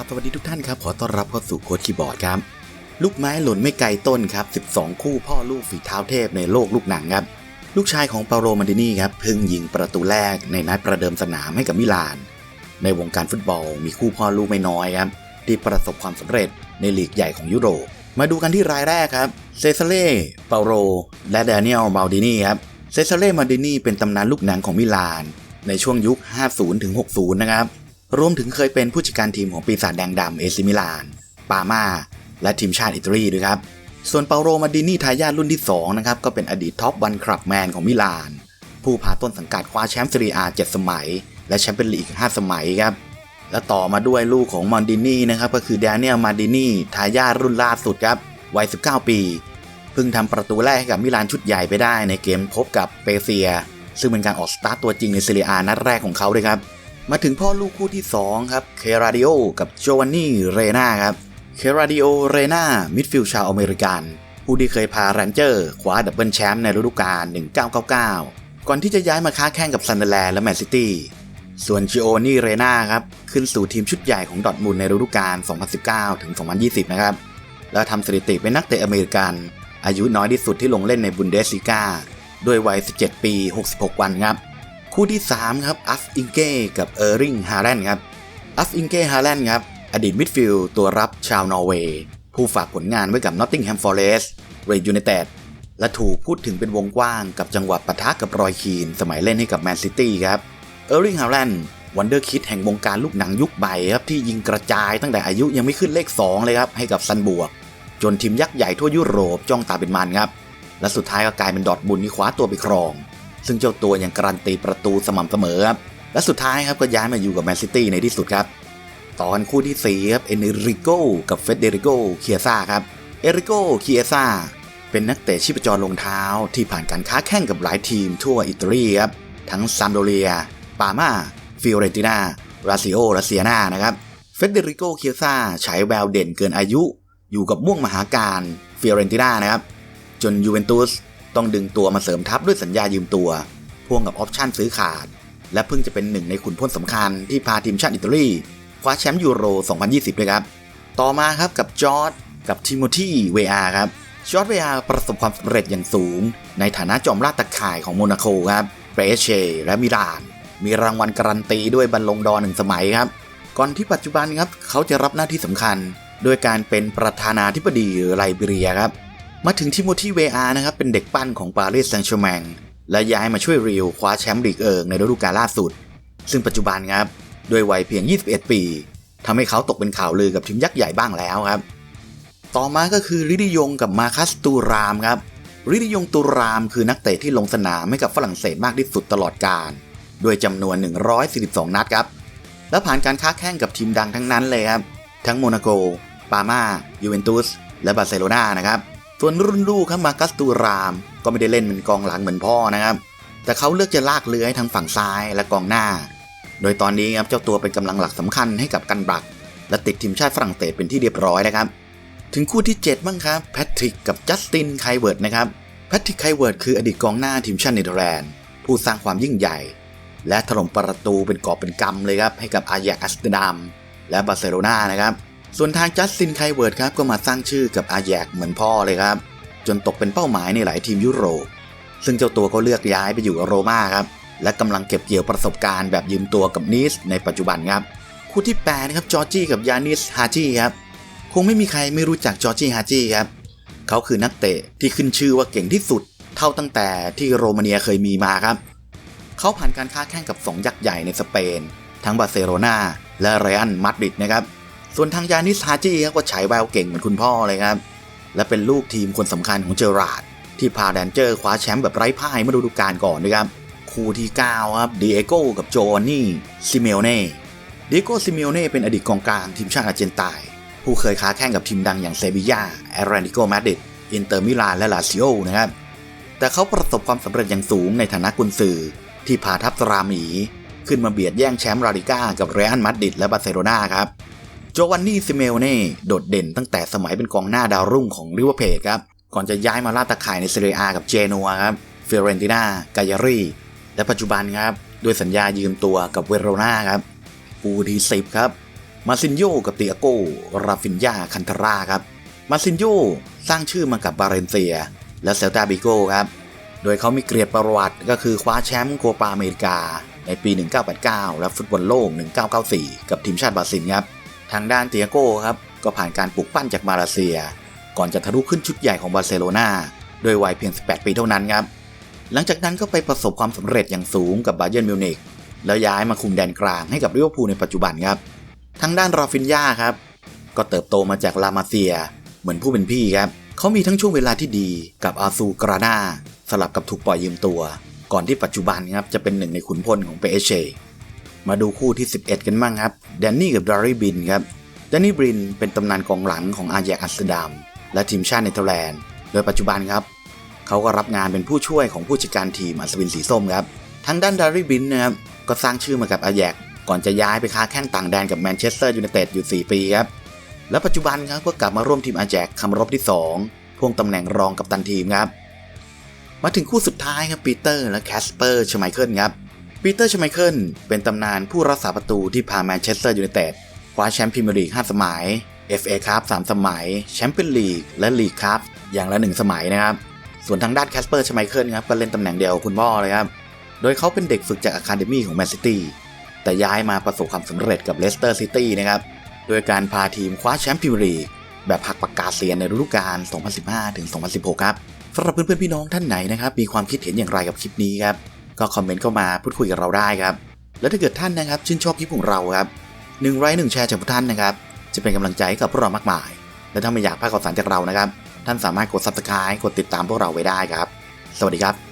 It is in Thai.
ราบสวัสดีทุกท่านครับ ขอต้อนรับเข้าสู่โค้ดคีย์บอร์ดครับ ลูกไม้หล่นไม่ไกลต้นครับ 12 คู่พ่อลูกฝีเท้าเทพในโลกลูกหนังครับ ลูกชายของเปาโลมันดินีครับเพิ่งยิงประตูแรกในนัดประเดิมสนามให้กับมิลาน ในวงการฟุตบอลมีคู่พ่อลูกไม่น้อยครับ ที่ประสบความสำเร็จในลีกใหญ่ของยุโรป มาดูกันที่รายแรกครับเซซาเล่เปาโรและแดเนียลบาดินีครับเซซาเล่มาดินีเป็นตำนานลูกหนังของมิลาน ในช่วงยุค 50-60 นะครับ รวมถึงเคยเป็นผู้จัดการทีมของปีศาจแดงดำเอซิมิลาน ปามาและทีมชาติอิตาลีด้วยครับ ส่วนเปาโรมาดินีทายาทรุ่นที่ 2 นะครับ ก็เป็นอดีตท็อปวันคลับแมนของมิลาน ผู้พาต้นสังกัดคว้าแชมป์ซีเรียอา7สมัย และแชมเปี้ยนลีก5สมัยครับ และต่อมาด้วยลูกของมอนดินีนะครับก็คือแดเนียลมาดินีทายาทรุ่นล่าสุดครับวัย 19 ปีเพิ่งทำประตูแรกให้กับมิลานชุดใหญ่ไปได้ในเกมพบกับเปเซีย ซึ่งเป็นการออกสตาร์ตตัวจริงในซีเรียอานัดแรกของเขาด้วยครับ มาถึงพ่อลูกคู่ที่ 2 ครับ เคราดิโอ กับโจวานนี่เรนาครับ เคราดิโอ เรนามิดฟิลด์ชาวอเมริกัน ผู้ที่เคยพาแรนเจอร์คว้าดับเบิลแชมป์ในฤดูกาล 1999 ก่อนที่จะย้ายมาค้าแข่งกับซันเดอร์แลนด์และแมนซิตี้ ส่วนจิโอนี่ เรนาครับ ขึ้นสู่ทีมชุดใหญ่ของดอทมุนด์ในฤดูกาล 2019 ถึง 2020 นะครับ แล้วทำสถิติเป็นนักเตะอเมริกัน อายุน้อยที่สุดที่ลงเล่นในบุนเดสลีกาด้วยวัย 17 ปี 66 วันครับ คู่ที่ 3 ครับอัฟอิงเก้กับเออร์ริงฮาแลนด์ครับอัฟอิงเก้ฮาแลนด์ครับ อดีตมิดฟิลด์ตัวรับชาวนอร์เวย์ ผู้ฝากผลงานไว้กับนอตติงแฮมฟอร์เรสต์เรย์ยูไนเต็ดและถูกพูดถึงเป็นวงกว้างกับจังหวะปะทะกับรอยคีน สมัยเล่นให้กับแมนซิตี้ครับเออร์ริงฮาแลนด์วันเดอร์คิดแห่งวงการลูกหนังยุคใหม่ครับ ที่ยิงกระจายตั้งแต่อายุยังไม่ขึ้นเลข 2 เลยครับ ให้กับซันบวก จนทีมยักษ์ใหญ่ทั่วยุโรปจ้องตาเป็นมันครับ และสุดท้ายก็กลายเป็นดอทบุนที่คว้าตัวไปครอง ซึ่งเจ้าตัวยังการันตีประตูสม่ำเสมอครับและสุดท้ายครับก็ย้ายมาอยู่กับแมนซิตี้ในที่สุดครับ ตอนคู่ที่4ครับเอเนริโกกับเฟเดริโกเคียซ่าครับเอริโกเคียซ่าเป็นนักเตะชีพจรลงเท้าที่ผ่านการค้าแข่งกับหลายทีมทั่วอิตาลีครับทั้งซัมโดเรีย ปามา ฟิโอเรนตินาราซิโอและเซียนานะครับเฟเดริโกเคียซ่าฉายแววเด่นเกินอายุ อยู่กับม่วงมหาการฟิโอเรนตินานะครับจนยูเวนตุส ต้องดึงตัวมาเสริมทัพด้วยสัญญายืมตัว พ่วงกับออปชั่นซื้อขาด และเพิ่งจะเป็นหนึ่งในขุนพลสำคัญที่พาทีมชาติอิตาลีคว้าแชมป์ยูโร 2020ด้วยครับ ต่อมาครับกับจอร์ดกับทิโมธีเวอาครับจอร์ดเวอาประสบความสำเร็จอย่างสูง ในฐานะจอมราชตะข่ายของโมนาโกครับเปเช และมิลานมีรางวัลการันตีด้วยบอลลงดอหนึ่งสมัยครับ ก่อนที่ปัจจุบันครับเขาจะรับหน้าที่สำคัญโดยการเป็นประธานาธิบดีไลบีเรียครับ มาถึงทิโมธีเวอานะครับเป็นเด็กปั้นของปารีสแซงต์แชร์แมงและย้ายมาช่วยริวคว้าแชมป์ลีกเอิงในฤดูกาลล่าสุด ซึ่งปัจจุบันครับด้วยวัยเพียง 21 ปีทำให้เขาตกเป็นข่าวลือกับทีมยักษ์ใหญ่บ้างแล้วครับ ต่อมาก็คือริดิยงกับมาคัสตูรามครับริดิยงตูรามคือนักเตะที่ลงสนามให้กับฝรั่งเศสมากที่สุดตลอดกาลด้วยจำนวน 142 นัดครับ และผ่านการค้าแข่งกับทีมดังทั้งนั้นเลยครับ ทั้งโมนาโก ปามายูเวนตุส และบาร์เซโลนานะครับ ส่วนรุ่นลูกครับมาคัสตูราม ก็ไม่ได้เล่นเป็นกองหลังเหมือนพ่อนะครับ แต่เขาเลือกจะลากเลื้อยทางฝั่งซ้ายและกองหน้า โดยตอนนี้ครับเจ้าตัวเป็นกำลังหลักสำคัญให้กับกันบรัก และติดทีมชาติฝรั่งเศสเป็นที่เรียบร้อยนะครับ ถึงคู่ที่7บ้างครับแพทริกกับจัสตินไคเวิร์ดนะครับแพทริกไคเวิร์ดคืออดีตกองหน้าทีมชาติเนเธอร์แลนด์ผู้สร้างความยิ่งใหญ่ และถล่มประตูเป็นกอบเป็นกำเลยครับให้กับอาแยกอัสเตดัมและบาร์เซโลนานะครับ ส่วนทางจัสตินไคเวิร์ดครับก็มาสร้างชื่อกับอาแยกเหมือนพ่อเลยครับ จนตกเป็นเป้าหมายในหลายทีมยุโรป ซึ่งเจ้าตัวก็เลือกย้ายไปอยู่กับโรม่าครับ และกำลังเก็บเกี่ยวประสบการณ์แบบยืมตัวกับนิสในปัจจุบันครับ คู่ที่8นะครับจอร์จี้กับยานิสฮาจีครับ คงไม่มีใครไม่รู้จักจอร์จี้ฮาจีครับ เขาคือนักเตะที่ขึ้นชื่อว่าเก่งที่สุด เท่าตั้งแต่ที่โรมาเนียเคยมีมาครับ เขาผ่านการค้าแข่งกับ2ยักษ์ใหญ่ในสเปน ทั้งบาร์เซโลนาและเรอัลมาดริดนะครับ ส่วนทางยานิสฮาจีครับก็ฉายแววเก่งเหมือนคุณพ่อเลยครับ และเป็นลูกทีมคนสำคัญของเจอราดที่พาแดนเจอร์คว้าแชมป์แบบไร้พ่ายเมื่อฤดูกาลก่อนด้วยครับ คู่ที่ 9 ครับดิเอโก้กับโจนนี่ซิเมโอเน่ดิเอโก้ซิเมโอเน่เป็นอดีตกองกลางทีมชาติอาร์เจนตายผู้เคยค้าแข่งกับทีมดังอย่างเซบียาแอรานติโกมาดริดอินเตอร์มิลานและลาซิโอนะครับ แต่เขาประสบความสำเร็จอย่างสูงในฐานะกุนซือ ที่พาทัพสราหมี ขึ้นมาเบียดแย่งแชมป์ลาลิก้ากับเรอัลมาดริดและบาร์เซโลนาครับ โจวันนี่ซิเมโอเน่โดดเด่นตั้งแต่สมัยเป็นกองหน้าดาวรุ่งของริเวอร์เพจครับ ก่อนจะย้ายมาล่าตะข่ายในเซเรียอากับเจนัวครับฟิเรนติน่ากายารีและปัจจุบันครับด้วยสัญญายืมตัวกับเวโรนาครับคู่ที่10ครับมาซินโยกับเตียโกราฟินยาคันทาราครับมาซินโยสร้างชื่อมากับบาเรนเซีย และเซลตาบิโกครับโดยเขามีเกียรติประวัติก็คือคว้าแชมป์โคปาอเมริกา ในปี 1989 และฟุตบอลโลก 1994 กับทีมชาติบราซิลครับ ทางด้านเตียโก้ครับก็ผ่านการปลูกปั้นจากมาเลเซีย ก่อนจะทะลุขึ้นชุดใหญ่ของบาร์เซโลนาด้วยวัยเพียง 18 ปีเท่านั้นครับ หลังจากนั้นก็ไปประสบความสำเร็จอย่างสูงกับบาเยิร์นมิวนิกแล้วย้ายมาคุมแดนกลางให้กับลิเวอร์พูลในปัจจุบันครับ ทางด้านราฟินยาครับ ก็เติบโตมาจากลามาเซีย เหมือนผู้เป็นพี่ครับเขามีทั้งช่วงเวลาที่ดีกับอาซูกรานาสลับกับถูกปล่อยยืมตัว ก่อนที่ปัจจุบันครับจะเป็นหนึ่งในขุนพลของเปเอเช มาดูคู่ที่ 11 กันบ้างครับแดนนี่กับดาริบินครับแดนนี่บรินเป็นตำนานกองหลังของอาแยกอัสต์ดัมและทีมชาติเนเธอร์แลนด์ โดยปัจจุบันครับ เขาก็รับงานเป็นผู้ช่วยของผู้จัดการทีมอัศวินสีส้มครับทางด้านดาริบินนะครับก็สร้างชื่อมากับอาแยกก่อนจะย้ายไปค้าแข้งต่างแดนกับแมนเชสเตอร์ยูไนเต็ดอยู่ 4 ปีครับและปัจจุบันครับก็กลับมาร่วมทีมอาแจกคำรบที่ 2 พ่วงตำแหน่งรองกับตันทีมครับ มาถึงคู่สุดท้ายครับปีเตอร์และแคสเปอร์ชไมเคิลครับ ปีเตอร์ชไมเคิลเป็นตำนานผู้รักษาประตูที่พาแมนเชสเตอร์ยูไนเต็ดคว้าแชมป์พรีเมียร์ลีก 5 สมัย FA ครับ3สมัย แชมเปี้ยนลีก และลีกครับอย่างละ 1 สมัยนะครับ ส่วนทางด้านแคสเปอร์ชไมเคิลครับก็เล่นตำแหน่งเดียวคุณพ่อเลยครับ โดยเขาเป็นเด็กฝึกจากอะคาเดมี่ของแมนซิตี้ แต่ย้ายมาประสบความสำเร็จกับเลสเตอร์ซิตี้นะครับ โดยการพาทีมคว้าแชมป์พรีเมียร์ลีกแบบหักปากกาเซียนในฤดูกาล 2015-2016 ครับสำหรับเพื่อนๆพี่น้องท่านไหนนะครับมีความคิดเห็นอย่างไรกับคลิปนี้ครับ ก็คอมเมนต์เข้ามาพูดคุยกับเราได้ครับ และถ้าเกิดท่านนะครับชื่นชอบคลิปของเราครับหนึ่งไลค์หนึ่งแชร์จากทุกท่านนะครับ จะเป็นกำลังใจให้กับพวกเรามากมาย และถ้าไม่อยากพลาดข่าวสารจากเรานะครับ ท่านสามารถกดซับสไคร b e กดติดตามพวกเราไว้ได้ครับ สวัสดีครับ